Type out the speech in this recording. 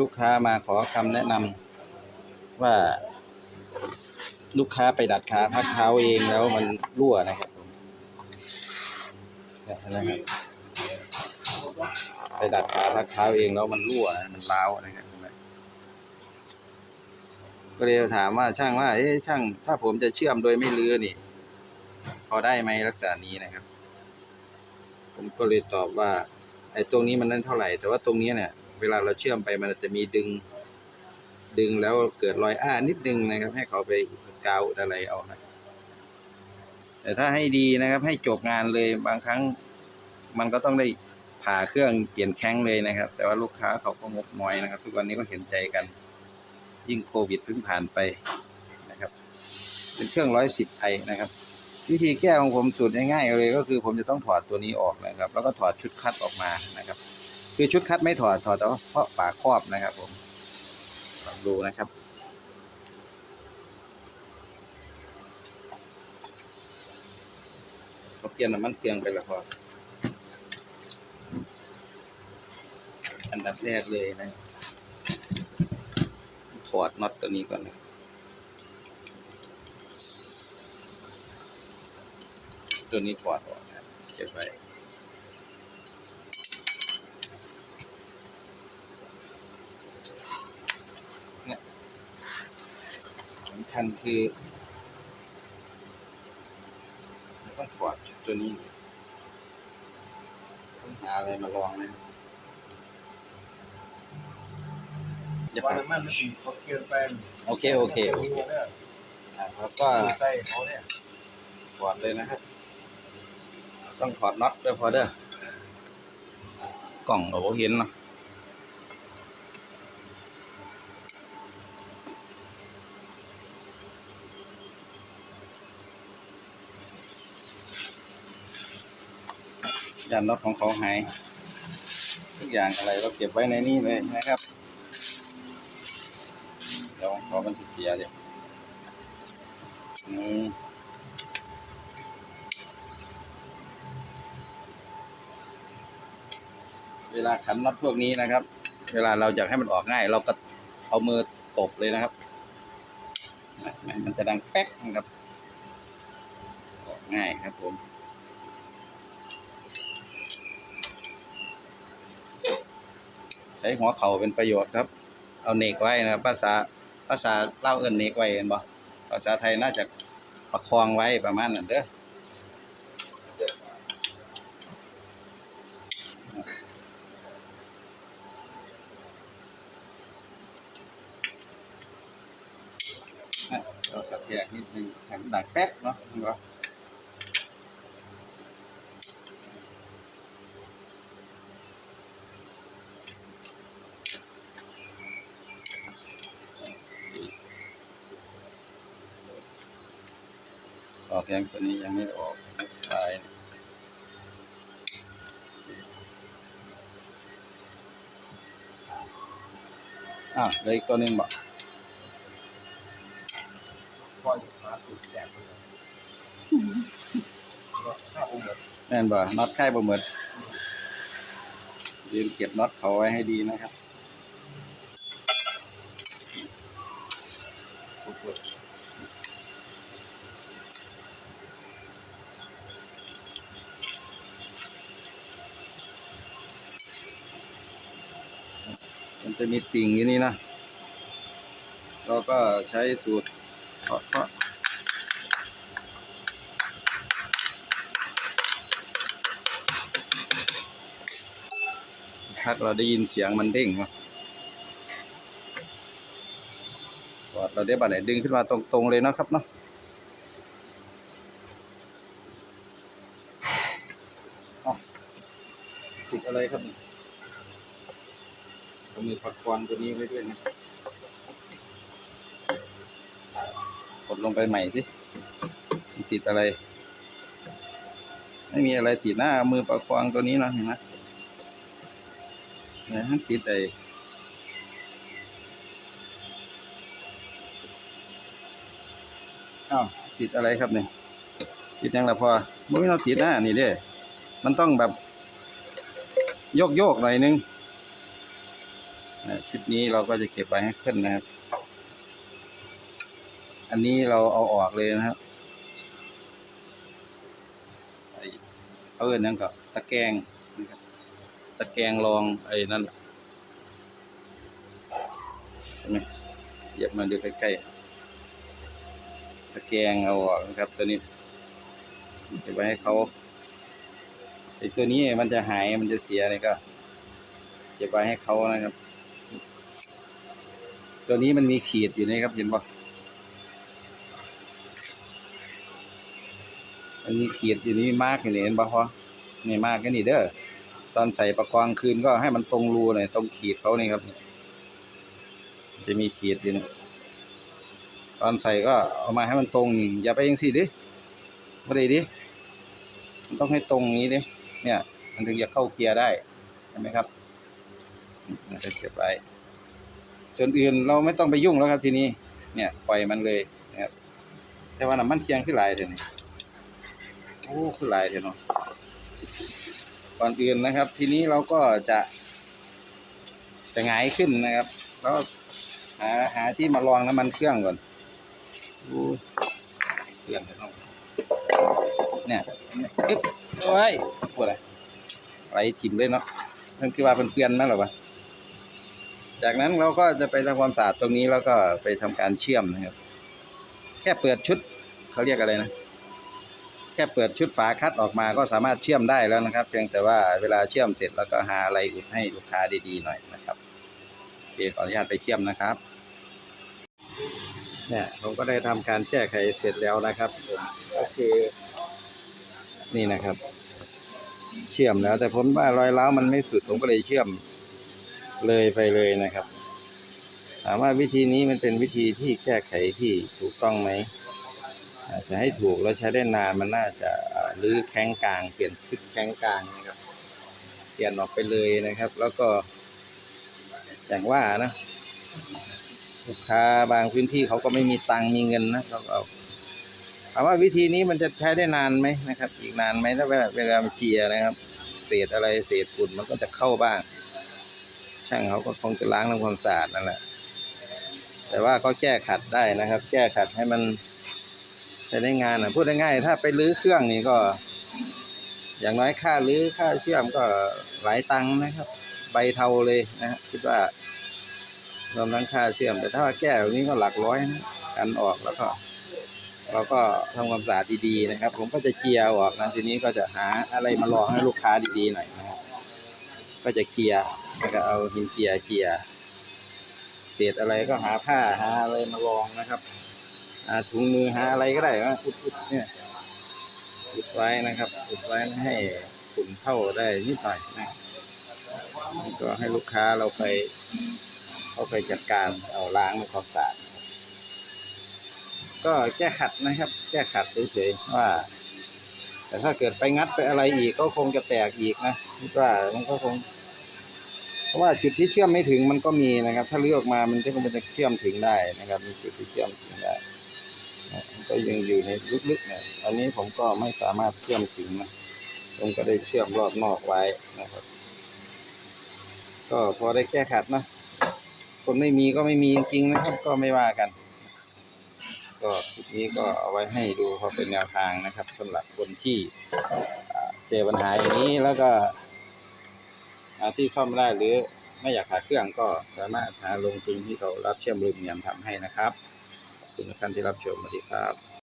ลูกค้ามาขอคำแนะนำว่า ลูกค้าไปดัดขาพักเท้าเองแล้วมันรั่วนะครับผมเนี่ยนะครับไปดัดขาพักเท้าเองแล้วมันรั่วมันร้าวนะครับเห็นไหมก็เลยถามว่าช่างว่า เอ๊ะช่าง ถ้าผมจะเชื่อมโดยไม่เลือนี่พอได้ไหมลักษณะนี้นะครับ ผมก็เลยตอบว่า ไอ้ตรงนี้มันนั่นเท่าไหร่ แต่ว่าตรงนี้เนี่ย เวลาเราเชื่อมไปมันจะมีดึง ดึงแล้วเกิดรอยอ้านิดนึงนะครับ ให้เขาไปกาวอะไรเอานะแต่ถ้าให้ดีนะครับ ให้จบงานเลยบางครั้ง มันก็ต้องได้ผ่าเครื่องเปลี่ยนแข้งเลยนะครับ แต่ว่าลูกค้าเขาก็งบน้อยนะครับ ทุกวันนี้ก็เห็นใจกัน ยิ่งโควิดเพิ่งผ่านไปนะครับ เป็นเครื่องร้อยสิบไอนะครับวิธีแก้ของผมสูตรง่ายๆเลยก็คือผมจะต้องถอดตัวนี้ออกนะครับ แล้วก็ถอดชุดคัดออกมานะครับ คือชุดคัดไม่ถอดถอดแต่ว่าเพราะฝาครอบนะครับผมลองดูนะครับ เขาเปลี่ยนน้ำมันเครื่องไปแล้วพออันดับแรกเลยนะ ถอดน็อตตัวนี้ก่อนนะตัวนี้ถอดออกนะครับเก็บไว้เนี่ยสำ คัญคือต้องถอดชุดตัวนี้ต้องหาอะไรมาลองนะอย่าว่าเปิดน้ำมันมันอีกเขาเกินไปโอเค โอเค โอเคอะแล้วก็ใส่เขาเนี่ยถอดเลยนะครับต้องถอดน็อตด้วยพอเด้อกล่องเราบ่เห็นเนาะ ยานน็อตของเขาหายทุกอย่างอะไรเราเก็บไว้ในนี้เลยนะครับเดี๋ยวขอมันเสียเดี๋ยวเวลาขันน็อตพวกนี้นะครับ เวลาเราอยากให้มันออกง่าย เราก็เอามือตบเลยนะครับ มันจะดังแป๊กนะครับ ออกง่ายครับผม ใช้หัวเข่าเป็นประโยชน์ครับ เอาเนกไว้นะครับภาษาภาษาเล่าเอินเนกไว้เห็นบ่ภาษาไทยน่าจะประคองไว้ประมาณนั้นเด้อนะเรากระแทกนิดนึงให้มันดังแป๊กเนาะเห็นปะ ออกยังตัวนี้ยังไม่ออกตายอะเลยตัวนึงบอกคอยขาสุดแจกเลยข้าวองค์แบบแน่นบ่น็อตค่บ่เหมือนยืนเก็บน็อตเขาไว้ให้ดีนะครับ มันจะมีติ่งอยู่นี่นะ เราก็ใช้สูตรเคาะเคาะคัดเราได้ยินเสียงมันเด้งครับกอเราได้บัตรไหนดึงขึ้นมาตรงๆเลยนะครับเนาะอ้าติดอะไรครับ ผักกวางตัวนี้ไว้ด้วยนะกดลงไปใหม่สิติดอะไร ไม่มีอะไรติดหน้ามือประคองตัวนี้นะเห็นไหมนะมันติดไออ้าวติดอะไรครับเนี่ยติดยังละพอไม่ต้องติดนะนี่เด้ มันต้องแบบ โยกโยกๆหน่อยนึง ชุดนี้เราก็จะเก็บไว้ให้ขึ้นนะครับ อันนี้เราเอาออกเลยนะครับเอาเอินนั่นก็ตะแกรงนะครับตะแกรงรองไอ้นั่นน่ะเห็นไหมเหยียบมาดูใกล้ๆตะแกรงเอาออกนะครับ ตัวนี้เก็บไว้ให้เขาไอ้ตัวนี้มันจะหายมันจะเสียนี่ก็เก็บไว้ให้เขานะครับ ตัวนี้มันมีขีดอยู่นี่ครับ เห็นปะมันมีขีดอยู่นี่มากอยู่นี่เห็นปะพอนี่มากกันนี่เด้อ ตอนใส่ประกองคืนก็ให้มันตรงรูหน่อยตรงขีดเขานี่ครับ จะมีขีดอยู่นี่ตอนใส่ก็เอามาให้มันตรง อย่าไปยังสิดิไม่ได้ดิต้องให้ตรงนี้ดิเนี่ย มันถึงจะเข้าเกียร์ได้เห็นไหมครับจะเก็บไว้ ส่วนอื่นเราไม่ต้องไปยุ่งแล้วครับทีนี้ เนี่ยปล่อยมันเลยนะครับแต่ว่าน้ำมันเคียงขึ้นหลายเถอะนี่โอ้ขึ้นหลายเถอะเนาะก่อนอื่นนะครับ ทีนี้เราก็จะ จะหงายขึ้นนะครับ แล้วหาหาที่มาลองน้ำมันเครื่องก่อนโอ้เครื่องจะต้องเนี่ยปึ๊บโอ้ยปวดอะไรไหลถิ่มเลยเนาะมันคือว่าเป็นเปลี่ยนนั่นหรอวะ จากนั้นเราก็จะไปทำความสะอาดตรงนี้แล้วก็ไปทำการเชื่อมนะครับ แค่เปิดชุดเขาเรียกอะไรนะ แค่เปิดชุดฝาคัดออกมาก็สามารถเชื่อมได้แล้วนะครับ เพียงแต่ว่าเวลาเชื่อมเสร็จแล้วก็หาอะไรอุดให้ลูกค้าดีๆหน่อยนะครับโอเคขออนุญาตไปเชื่อมนะครับเนี่ยผมก็ได้ทำการแก้ไขเสร็จแล้วนะครับก็คือนี่นะครับ เชื่อมแล้ว แต่ผมว่ารอยร้าวมันไม่สุดผมก็เลยเชื่อม เลยไปเลยนะครับ ถามว่าวิธีนี้มันเป็นวิธีที่แก้ไขที่ถูกต้องไหมอาจจะให้ถูกแล้วใช้ได้นานมันน่าจะรื้อแข้งกลางเปลี่ยนชุดแข้งกลางนะครับ เปลี่ยนออกไปเลยนะครับ แล้วก็อย่างว่านะลูกค้าบางพื้นที่เขาก็ไม่มีตังมีเงินนะเขาก็เอาถามว่าวิธีนี้มันจะใช้ได้นานไหมนะครับ อีกนานไหมถ้าเวลาเวลามันเจียนะครับ เศษอะไรเศษฝุ่นมันก็จะเข้าบ้าง ช่างเขาก็คงจะล้างทำความสะอาดนั่นแหละแต่ว่าก็แก้ขัดได้นะครับ แก้ขัดให้มันใช้ได้งานนะพูดง่ายๆถ้าไปรื้อเครื่องนี่ก็ อย่างน้อยค่ารื้อค่าเชื่อมก็หลายตังค์นะครับ ใบเทาเลยนะคิดว่ารวมทั้งค่าเชื่อมแต่ถ้าแก้แบบนี้ก็หลักร้อยนะกันออกแล้วก็เราก็ทำความสะอาดดีๆนะครับ ผมก็จะเกียร์ออกนะทีนี้ก็จะหาอะไรมาลองให้ลูกค้าดีๆหน่อยนะครับ ก็จะเกียร์ แล้วก็เอาหินเกียเกียเศษอะไรก็หาผ้าหาอะไรมาลองนะครับหาถุงมือหาอะไรก็ได้นะอุดๆเนี่ยอุดไว้นะครับอุดไว้ให้ฝุ่นเข้าได้นิดหน่อยนะแล้วก็ให้ลูกค้าเราไปเข้าไปจัดการเอาล้างทำความสะอาดก็แก้ขัดนะครับ แก้ขัดเฉยๆว่า แต่ถ้าเกิดไปงัดไปอะไรอีกก็คงจะแตกอีกนะคิดว่ามันก็คง ราะว่าจุดที่เชื่อมไม่ถึงมันก็มีนะครับ ถ้าเลือกมามันก็คงจะเชื่อมถึงได้นะครับ มีจุดที่เชื่อมถึงได้ก็ยังอยู่ในลึกๆนี่ยอันนี้ผมก็ไม่สามารถเชื่อมถึงนะผมก็ได้เชื่อมรอบนอกไว้นะครับ ก็พอได้แก้ขัดนะคนไม่มีก็ไม่มีจริงๆนะครับ ก็ไม่ว่ากัน ก็คลิปนี้ก็เอาไว้ให้ดูพอเป็นแนวทางนะครับสำหรับคนที่เจอปัญหาอย่างนี้แล้วก็ ที่ซ่อมไม่ได้หรือไม่อยากหาเครื่องก็สามารถหาลงทุนที่เขารับเชื่อมรูมเนียมทำให้นะครับขอบคุณท่านที่รับชมสวัสดีครับ